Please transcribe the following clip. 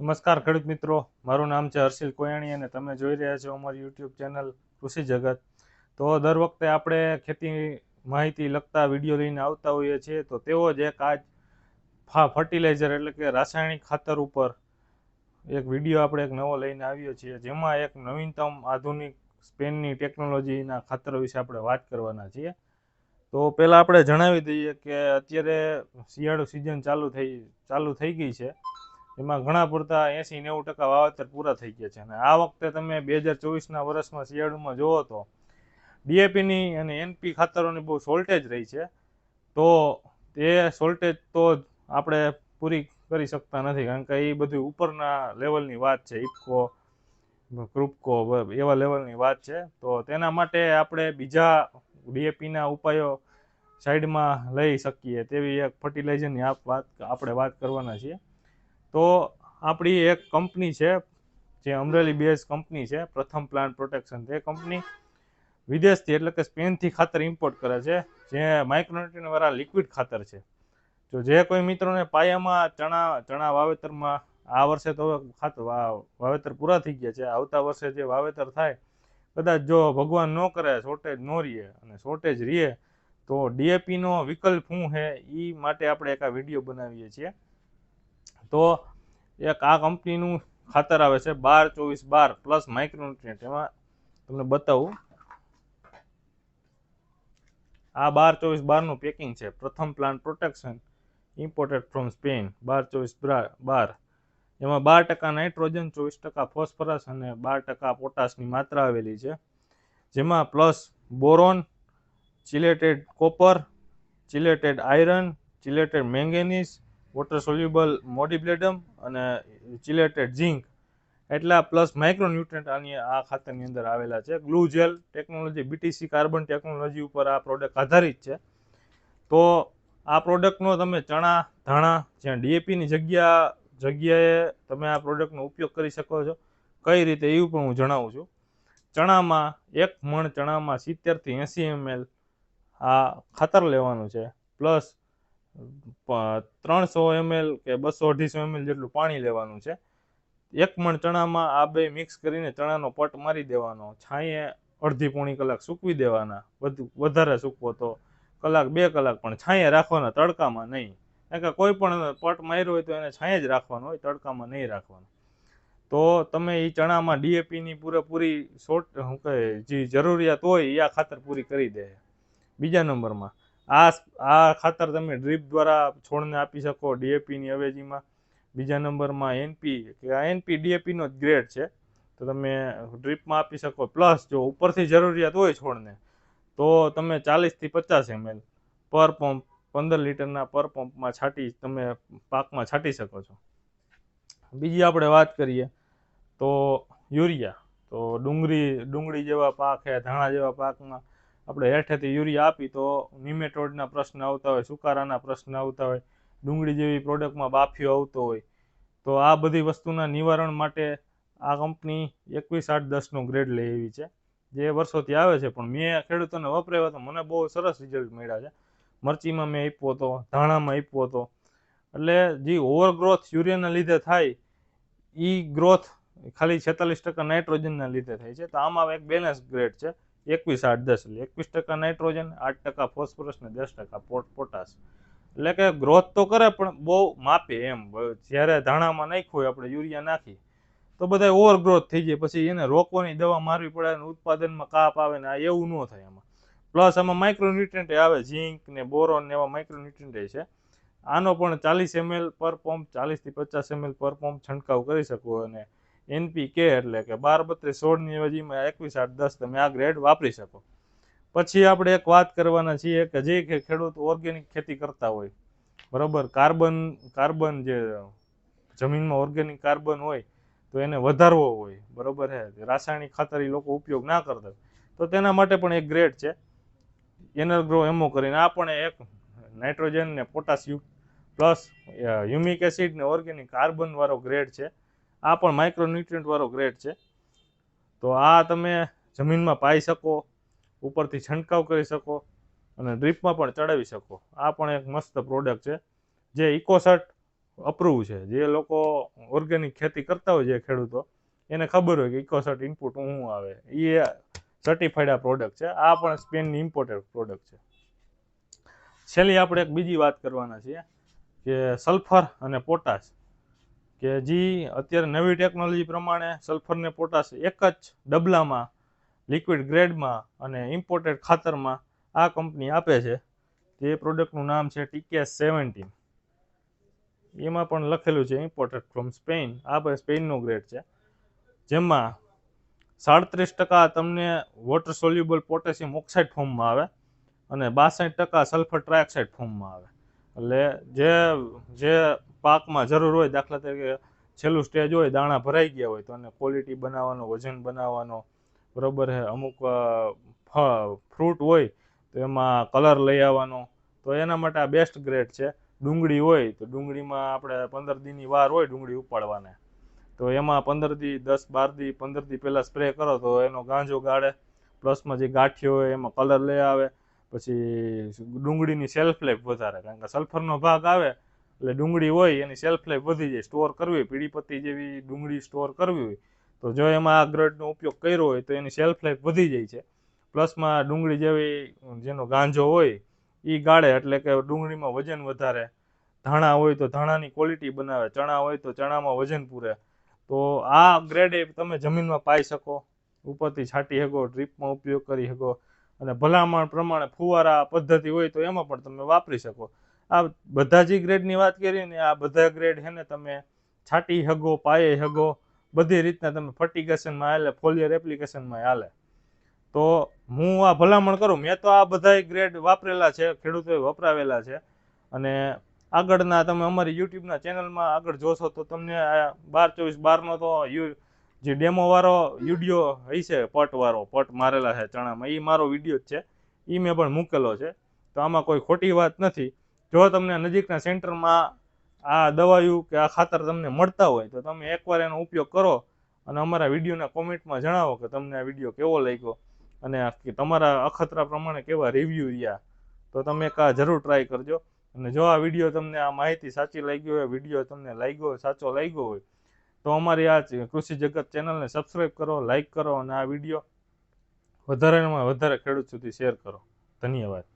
નમસ્કાર ખેડૂત મિત્રો, મારું નામ છે હર્ષિલ કોયાણી અને તમે જોઈ રહ્યા છો અમારી યુટ્યુબ ચેનલ કૃષિ જગત. તો દર વખતે આપણે ખેતી માહિતી લગતા વીડિયો લઈને આવતા હોઈએ છીએ, તો તેઓ જ એક આજ ફર્ટિલાઇઝર એટલે કે રાસાયણિક ખાતર ઉપર એક વીડિયો આપણે એક નવો લઈને આવ્યો છીએ, જેમાં એક નવીનતમ આધુનિક સ્પેનની ટેકનોલોજીના ખાતર વિશે આપણે વાત કરવાના છીએ. તો પહેલાં આપણે જણાવી દઈએ કે અત્યારે શિયાળો સિઝન ચાલુ થઈ ચાલુ થઈ ગઈ છે. એમાં ઘણા પૂરતા એંસી નેવું ટકા વાવેતર પૂરા થઈ ગયા છે. અને આ વખતે તમે બે હજાર ચોવીસના વર્ષમાં શિયાળુમાં જુઓ તો ડીએપીની અને એનપી ખાતરોની બહુ શોર્ટેજ રહી છે. તો તે શોર્ટેજ તો આપણે પૂરી કરી શકતા નથી. કારણ કે એ બધું ઉપરના લેવલની વાત છે. ઇફકો ક્રુપકો એવા લેવલની વાત છે. તો તેના માટે આપણે બીજા ડીએપીના ઉપાયો સાઈડમાં લઈ શકીએ તેવી એક ફર્ટિલાઇઝરની આપ વાત, આપણે વાત કરવાના છીએ. તો આપણી એક કંપની છે, જે અમરેલી બેઝ કંપની છે, પ્રથમ પ્લાન્ટ પ્રોટેક્શન તે કંપની. વિદેશથી એટલે કે સ્પેનથી ખાતર ઇમ્પોર્ટ કરે છે, જે માઇક્રોન્યુટ્રિયન વાળા લિક્વિડ ખાતર છે. જો જે કોઈ મિત્રોને પાયામાં ચણા ચણા વાવેતરમાં આ વર્ષે તો ખાતર વાવેતર પૂરા થઈ ગયા છે, આવતા વર્ષે જે વાવેતર થાય, કદાચ જો ભગવાન ન કરે શોર્ટેજ ન રહીએ અને શોર્ટેજ રહીએ તો ડીએપીનો વિકલ્પ શું છે એ માટે આપણે એક આ વીડિયો બનાવીએ છીએ. તો એક આ કંપનીનું ખાતર આવે છે બાર ચોવીસ બાર પ્લસ માઇક્રોન્યુટ્રિયન્ટ એમાં તમને બતાવું. આ બાર ચોવીસ બારનું પેકિંગ છે. પ્રથમ plant protection imported from Spain બાર ચોવીસ બાર એમાં બાર ટકા નાઇટ્રોજન ચોવીસ ટકા ફોસ્ફરસ અને બાર ટકા પોટાશની માત્રા આવેલી છે. જેમાં plus boron chelated copper chelated iron chelated manganese water soluble molybdenum અને ચિલેટેડ ઝીંક એટલા પ્લસ માઇક્રોન્યુટ્રન્ટ આની આ ખાતરની અંદર આવેલા છે. Glue gel technology BTC carbon technology ઉપર આ પ્રોડક્ટ આધારિત છે. તો આ પ્રોડક્ટનો તમે ચણા, ધાણા, જ્યાં ડીએપીની જગ્યા, જગ્યાએ તમે આ પ્રોડક્ટનો ઉપયોગ કરી શકો છો. કઈ રીતે એવું પણ હું જણાવું છું. ચણામાં એક મણ ચણામાં સિત્તેરથી એંસી એમએલ આ ખાતર લેવાનું છે. પ્લસ ત્રણસો એમએલ કે બસો અઢીસો એમએલ જેટલું પાણી લેવાનું છે. એક મણ ચણામાં આ બે મિક્સ કરીને ચણાનો પટ મારી દેવાનો. છાંયે અડધી પોણી કલાક સૂકવી દેવાના. વધુ, વધારે સૂકવો તો કલાક, બે કલાક પણ છાંયે રાખવાના તડકામાં નહીં. કારણ કે કોઈ પણ પટ માર્યો હોય તો એને છાંયે જ રાખવાનો હોય, તડકામાં નહીં રાખવાનો. તો તમે એ ચણામાં ડીએપીની પૂરેપૂરી શોર્ટ શું કહે, જે જરૂરિયાત હોય એ આ ખાતર પૂરી કરી દે. બીજા નંબરમાં. આ આ ખાતર તમે ડ્રીપ દ્વારા છોડને આપી શકો ડીએપીની અવેજીમાં. બીજા નંબરમાં એનપી, કે આ એનપી ડીએપીનો જ ગ્રેડ છે. તો તમે ડ્રીપમાં આપી શકો. પ્લસ જો ઉપરથી જરૂરિયાત હોય છોડને, તો તમે ચાલીસથી પચાસ એમએલ પર પંપ, પંદર લીટરના પર પંપમાં છાંટી, તમે પાકમાં છાંટી શકો છો. બીજી આપણે વાત કરીએ તો યુરિયા. તો ડુંગળી ડુંગળી જેવા પાક છે, ધાણા જેવા પાકમાં આપણે હેઠેથી યુરિયા આપી તો નિમેટોડના પ્રશ્ન આવતા હોય, સુકારાના પ્રશ્ન આવતા હોય, ડુંગળી જેવી પ્રોડક્ટમાં બાફિયો આવતો હોય, તો આ બધી વસ્તુના નિવારણ માટે આ કંપની એકવીસ આઠ દસનો ગ્રેડ લઈ એવી છે. જે વર્ષોથી આવે છે, પણ મેં ખેડૂતોને વપરાવ્યો તો મને બહુ સરસ રિઝલ્ટ મળ્યા છે. મરચીમાં મેં આપ્યો હતો, ધાણામાં આપ્યો હતો. એટલે જે ઓવરગ્રોથ યુરિયાના લીધે થાય એ ગ્રોથ ખાલી છેતાલીસ ટકા નાઇટ્રોજનના લીધે થાય છે. તો આમાં એક બેલેન્સ ગ્રેડ છે. એકવીસ આઠ દસ એટલે એકવીસ ટકા નાઇટ્રોજન, આઠ ટકા ફોસ્ફરસ ને દસ ટકા પોટ પોટાશ. એટલે કે ગ્રોથ તો કરે પણ બહુ માપે એમ. જ્યારે ધાણામાં નાખ્યું હોય, આપણે યુરિયા નાખી તો બધા ઓવરગ્રોથ થઈ જાય. પછી એને રોકવાની દવા મારવી પડે અને ઉત્પાદનમાં કાપ આવે ને આ એવું ન થાય એમાં પ્લસ આમાં માઇક્રોન્યુટ્રન્ટ આવે, ઝીંક ને બોરોન ને એવા માઇક્રોન્યુટ્રન્ટ છે. આનો પણ ચાલીસ એમએલ પર પંપ ચાલીસથી પચાસ એમએલ પર પંપ છંટકાવ કરી શકો અને એનપી કે એટલે કે બાર બત્રીસ સોળની અવેજીમાં એકવીસ આઠ દસ તમે આ ગ્રેડ વાપરી શકો. પછી આપણે એક વાત કરવાના છીએ કે જે ખેડૂત ઓર્ગેનિક ખેતી કરતા હોય, બરાબર, કાર્બન કાર્બન જે જમીનમાં ઓર્ગેનિક કાર્બન હોય, તો એને વધારવો હોય, બરાબર હે રાસાયણિક ખાતર એ લોકો ઉપયોગ ના કરતા તો તેના માટે પણ એક ગ્રેડ છે એનર્ગ્રો એમો કરીને. આ પણ એક નાઇટ્રોજન ને પોટાશિયમ પ્લસ હ્યુમિક એસિડ ને ઓર્ગેનિક કાર્બન વાળો ગ્રેડ છે. આ પણ માઇક્રોન્યુટ્રિયન્ટ વાળો ગ્રેડ છે. તો આ તમે જમીનમાં પાઈ શકો, ઉપરથી છંટકાવ કરી શકો અને ડ્રીપમાં પણ ચડાવી શકો. આ પણ એક મસ્ત પ્રોડક્ટ છે, જે ઇકોસર્ટ અપ્રૂવ છે. જે લોકો ઓર્ગેનિક ખેતી કરતા હોય જે ખેડૂતો, એને ખબર હોય કે ઇકોસર્ટ ઇનપુટ શું આવે. એ સર્ટિફાઈડ આ પ્રોડક્ટ છે. આ પણ સ્પેનની ઇમ્પોર્ટેડ પ્રોડક્ટ છે. છેલ્લી આપણે એક બીજી વાત કરવાના છીએ, કે સલ્ફર અને પોટાશ કે જે અત્યારે નવી ટેકનોલોજી પ્રમાણે સલ્ફર ને પોટાશ એક જ ડબલામાં લિક્વિડ ગ્રેડમાં અને ઇમ્પોર્ટેડ ખાતરમાં આ કંપની આપે છે. તે પ્રોડક્ટનું નામ છે ટીકેએસ સેવન્ટીન એમાં પણ લખેલું છે ઇમ્પોર્ટેડ ફ્રોમ સ્પેન આ પણ સ્પેનનો ગ્રેડ છે. જેમાં સાડત્રીસ ટકા તમને વોટર સોલ્યુબલ પોટેશિયમ ઓક્સાઇડ ફોર્મમાં આવે અને બાસઠ ટકા સલ્ફર ટ્રાયોક્સાઇડ ફોર્મમાં આવે. એટલે જે જે પાકમાં જરૂર હોય દાખલા તરીકે છેલ્લું સ્ટેજ હોય, દાણા ભરાઈ ગયા હોય, તો એને ક્વોલિટી બનાવવાનો, વજન બનાવવાનો, બરાબર છે અમુક ફ્રૂટ હોય, તો એમાં કલર લઈ આવવાનો. તો એના માટે આ બેસ્ટ ગ્રેડ છે. ડુંગળી હોય, તો ડુંગળીમાં આપણે પંદર દીની વાર હોય ડુંગળી ઉપાડવાને. તો એમાં પંદર દી, દસ, બાર દી, પંદર દી પહેલાં સ્પ્રે કરો તો એનો ગાંજો ગાળે. પ્લસમાં જે ગાંઠિયો હોય, એમાં કલર લઈ આવે. પછી ડુંગળીની સેલ્ફ લાઈફ વધારે, કારણ કે સલ્ફરનો ભાગ આવે એટલે ડુંગળી હોય એની સેલ્ફ લાઈફ વધી જાય. સ્ટોર કરવી પીળી પત્તી જેવી ડુંગળી સ્ટોર કરવી હોય, તો જો એમાં આ ગ્રેડનો ઉપયોગ કર્યો હોય તો એની સેલ્ફ લાઈફ વધી જાય છે. પ્લસમાં ડુંગળી જેવી, જેનો ગાંજો હોય એ ગાળે એટલે કે ડુંગળીમાં વજન વધારે. ધાણા હોય તો ધાણાની ક્વોલિટી બનાવે, ચણા હોય તો ચણામાં વજન પૂરે. તો આ ગ્રેડ તમે જમીનમાં પાઈ શકો. ઉપરથી છાંટી શકો ડ્રીપમાં ઉપયોગ કરી શકો. અને ભલામણ પ્રમાણે ફુવારા પદ્ધતિ હોય તો એમાં પણ તમે વાપરી શકો. આ બધા જે ગ્રેડની વાત કરીને આ બધા ગ્રેડ છે ને તમે છાટી હગો પાયે હગો બધી રીતના તમે ફર્ટિગેશનમાં હાલે ફોલિયર એપ્લિકેશનમાં હાલે. તો હું આ ભલામણ કરું. મેં તો આ બધા ગ્રેડ વાપરેલા છે, ખેડૂતોએ વપરાવેલા છે. અને આગળના તમે અમારી યુટ્યુબના ચેનલમાં આગળ જોશો તો તમને આ બાર ચોવીસ બારનો તો યુ જે ડેમો વાળો વીડિયો હશે પટ વાળો, પટ મારેલા છે ચણામાં એ મારો વીડિયો જ છે. એ મેં પણ મૂકેલો છે. તો આમાં કોઈ ખોટી વાત નથી. જો તમને નજીકના સેન્ટરમાં આ દવાયું કે આ ખાતર તમને મળતા હોય, તો તમે એકવાર એનો ઉપયોગ કરો અને અમારા વિડીયોના કોમેન્ટમાં જણાવો કે તમને આ વીડિયો કેવો લાગ્યો અને કે તમારા અખતરા પ્રમાણે કેવા રિવ્યૂ રહ્યા. તો તમે આ જરૂર ટ્રાય કરજો. અને જો આ વીડિયો તમને આ માહિતી સાચી લાગી હોય વીડિયો તમને લાગ્યો, સાચો લાગ્યો હોય તો અમારી આ કૃષિ જગત ચેનલને સબસ્ક્રાઈબ કરો લાઇક કરો અને આ વીડિયો વધારેમાં વધારે ખેડૂત સુધી શેર કરો. ધન્યવાદ.